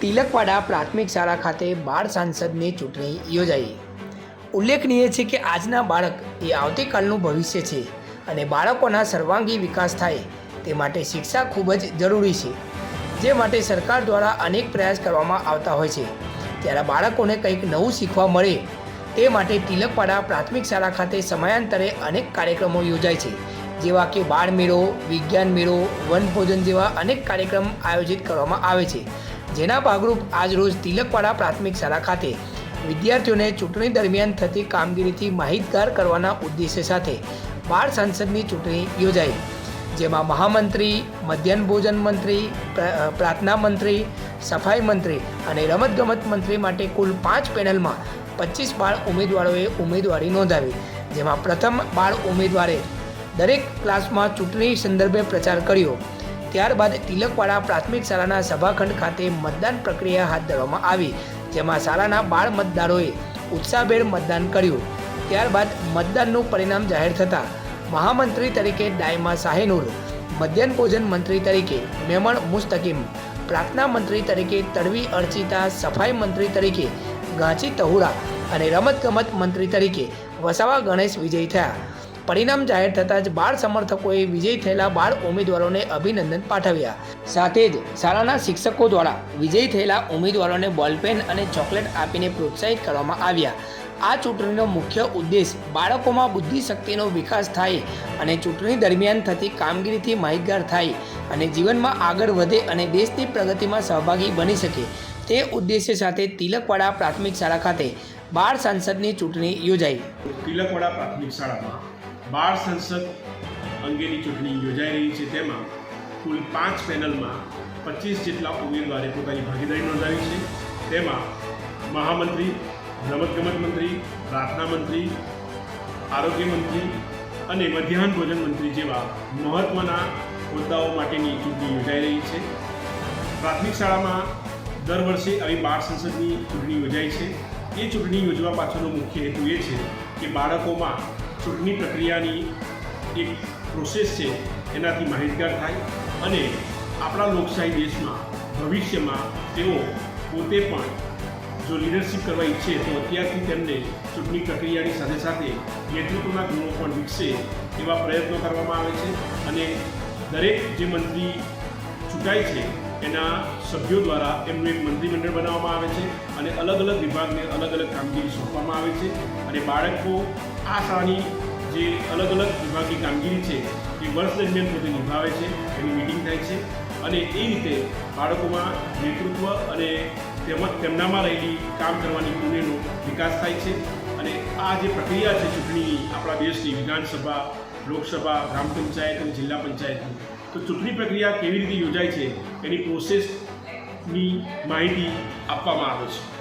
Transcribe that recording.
તિલકવાડા પ્રાથમિક શાળા ખાતે બાળ સાંસદની ચૂંટણી યોજાઈ. ઉલ્લેખનીય છે કે આજના બાળક એ આવતીકાલનું ભવિષ્ય છે અને બાળકોના સર્વાંગી વિકાસ થાય તે માટે શિક્ષા ખૂબ જ જરૂરી છે, જે માટે સરકાર દ્વારા અનેક પ્રયાસ કરવામાં આવતા હોય છે. ત્યારે બાળકોને કંઈક નવું શીખવા મળે તે માટે તિલકવાડા પ્રાથમિક શાળા ખાતે સમયાંતરે અનેક કાર્યક્રમો યોજાય છે, જેવા કે બાળ મેળો, વિજ્ઞાન મેળો, વનભોજન જેવા અનેક કાર્યક્રમ આયોજિત કરવામાં આવે છે. જેના ભાગરૂપ આજરોજ તિલકવાડા પ્રાથમિક શાળા ખાતે વિદ્યાર્થીઓને ચૂંટણી દરમિયાન થતી કામગીરીથી માહિતગાર કરવાના ઉદ્દેશ્ય સાથે બાળ સંસદની ચૂંટણી યોજાઈ. જેમાં મહામંત્રી, મધ્યાહન ભોજન મંત્રી પ્રાર્થના મંત્રી, સફાઈ મંત્રી અને રમતગમત મંત્રી માટે કુલ પાંચ પેનલમાં પચીસ બાળ ઉમેદવારોએ ઉમેદવારી નોંધાવી. જેમાં પ્રથમ બાળ ઉમેદવારે દરેક ક્લાસમાં ચૂંટણી સંદર્ભે પ્રચાર કર્યો. ત્યારબાદ તિલકવાડા પ્રાથમિક શાળાના સભાખંડ ખાતે મતદાન પ્રક્રિયા હાથ ધરવામાં આવી, જેમાં શાળાના બાળ મતદારોએ ઉત્સાહભેર મતદાન કર્યું. ત્યારબાદ મતદાનનું પરિણામ જાહેર થતાં મહામંત્રી તરીકે ડાયમા શાહેનૂર, મધ્યાહન ભોજન મંત્રી તરીકે મેમણ મુસ્તકીમ, પ્રાર્થના મંત્રી તરીકે તડવી અર્ચિતા, સફાઈ મંત્રી તરીકે ગાંચી તહુરા અને રમતગમત મંત્રી તરીકે વસાવા ગણેશ વિજય થયા. પરિણામ જાહેર થતાં જ બાળ સમર્થકોએ વિજય થયેલા બાળ ઉમેદવારોને અભિનંદન પાઠવ્યા. સાથે જ શાળાના શિક્ષકો દ્વારા વિજય થયેલા ઉમેદવારોને બોલપેન અને ચોકલેટ આપીને પ્રોત્સાહિત કરવામાં આવ્યા. આ ચૂંટણીનો મુખ્ય ઉદ્દેશ બાળકોમાં બુદ્ધિશક્તિનો વિકાસ થાય અને ચૂંટણી દરમિયાન થતી કામગીરીથી માહિતગાર થાય અને જીવનમાં આગળ વધે અને દેશની પ્રગતિમાં સહભાગી બની શકે. તે ઉદ્દેશ્ય સાથે તિલકવાડા પ્રાથમિક શાળા ખાતે બાળ સાંસદની ચૂંટણી યોજાઈ. તિલકવાડા પ્રાથમિક શાળામાં બાળ સંસદ અંગેની ચૂંટણી યોજાઈ રહી છે. તેમાં કુલ પાંચ પેનલમાં પચીસ જેટલા ઉમેદવારે પોતાની ભાગીદારી નોંધાવી છે. તેમાં મહામંત્રી, રમતગમત મંત્રી, પ્રાર્થના મંત્રી, આરોગ્ય મંત્રી અને મધ્યાહન ભોજન મંત્રી જેવા મહત્ત્વના હોદ્દાઓ માટેની ચૂંટણી યોજાઈ રહી છે. પ્રાથમિક શાળામાં દર વર્ષે આવી બાળ સંસદની ચૂંટણી યોજાય છે. એ ચૂંટણી યોજવા પાછળનો મુખ્ય હેતુ એ છે કે બાળકોમાં ચૂંટણી પ્રક્રિયાની એક પ્રોસેસ છે, એનાથી માહિતગાર થાય અને આપણા લોકશાહી દેશમાં, ભવિષ્યમાં તેઓ પોતે પણ જો લીડરશીપ કરવા ઈચ્છે તો અત્યારથી તેમને ચૂંટણી પ્રક્રિયાની સાથે સાથે નેતૃત્વના ગુણો પણ વિકસે એવા પ્રયત્નો કરવામાં આવે છે. અને દરેક જે મંત્રી ચૂંટાય છે એના સભ્યો દ્વારા એમનું એક મંત્રીમંડળ બનાવવામાં આવે છે અને અલગ અલગ વિભાગને અલગ અલગ કામગીરી સોંપવામાં આવે છે. અને બાળકો આ શાળાની જે અલગ અલગ વિભાગની કામગીરી છે એ વર્ષ દરમિયાન પોતે નિભાવે છે, એની મિટિંગ થાય છે. અને એ રીતે બાળકોમાં નેતૃત્વ અને તેમજ તેમનામાં રહેલી કામ કરવાની ગુણેનો વિકાસ થાય છે. અને આ જે પ્રક્રિયા છે ચૂંટણીની આપણા દેશની વિધાનસભા, લોકસભા, ગ્રામ પંચાયત અને જિલ્લા પંચાયતની તો ચૂંટણી પ્રક્રિયા કેવી રીતે યોજાય છે એની પ્રોસેસની માહિતી આપવામાં આવે છે.